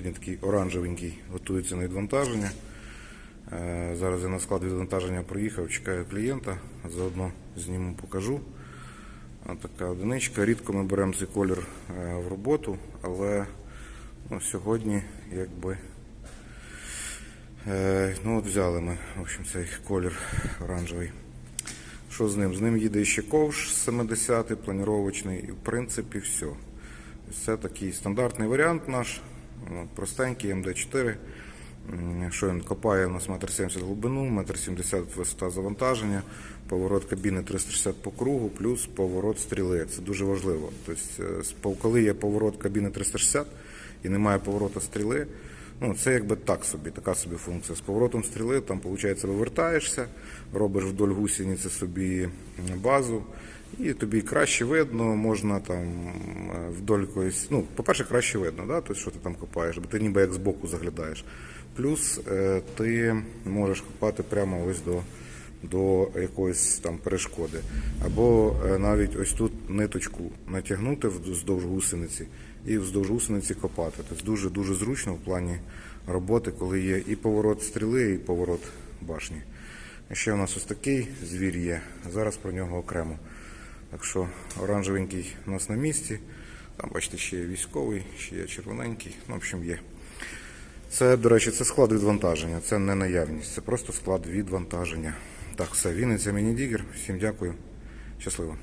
такий оранжевенький, готується на відвантаження. Е, Зараз я на склад відвантаження приїхав, чекаю клієнта, заодно зніму, покажу. Така одиничка. Рідко ми беремо цей колір е, в роботу, але ну, сьогодні якби. Е, ну от взяли ми, в общем, цей колір оранжевий. Що з ним? З ним їде ще ковш 70-й, планіровочний, і в принципі все. Це такий стандартний варіант наш, простенький МД4. Що він копає у нас метр 70 глибину, метр 70 висота завантаження, поворот кабіни 360 по кругу, плюс поворот стріли. Це дуже важливо. Тобто, е, коли є поворот кабіни 360 і немає повороту стріли, ну це якби так собі, така собі функція. З поворотом стріли там, виходить, вивертаєшся, робиш вдоль гусениці собі базу, і тобі краще видно, можна там е, вдоль якоїсь. Ну, по-перше, краще видно, да? тобто, що ти там копаєш, бо ти ніби як збоку заглядаєш. Плюс е, ти можеш копати прямо ось до, до якоїсь там перешкоди. Або е, навіть ось тут ниточку натягнути вздовж гусениці і вздовж гусениці копати. Тобто дуже-дуже зручно в плані роботи, коли є і поворот стріли, і поворот башні. Ще у нас ось такий звір є. Зараз про нього окремо. Так що оранжевенький у нас на місці. Там, бачите, ще є військовий, ще є червоненький. Ну, в общем, є. Це, до речі, це склад відвантаження, це не наявність, це просто склад відвантаження. Так, все, Вінниця мені дігер. Всім дякую. Щасливо.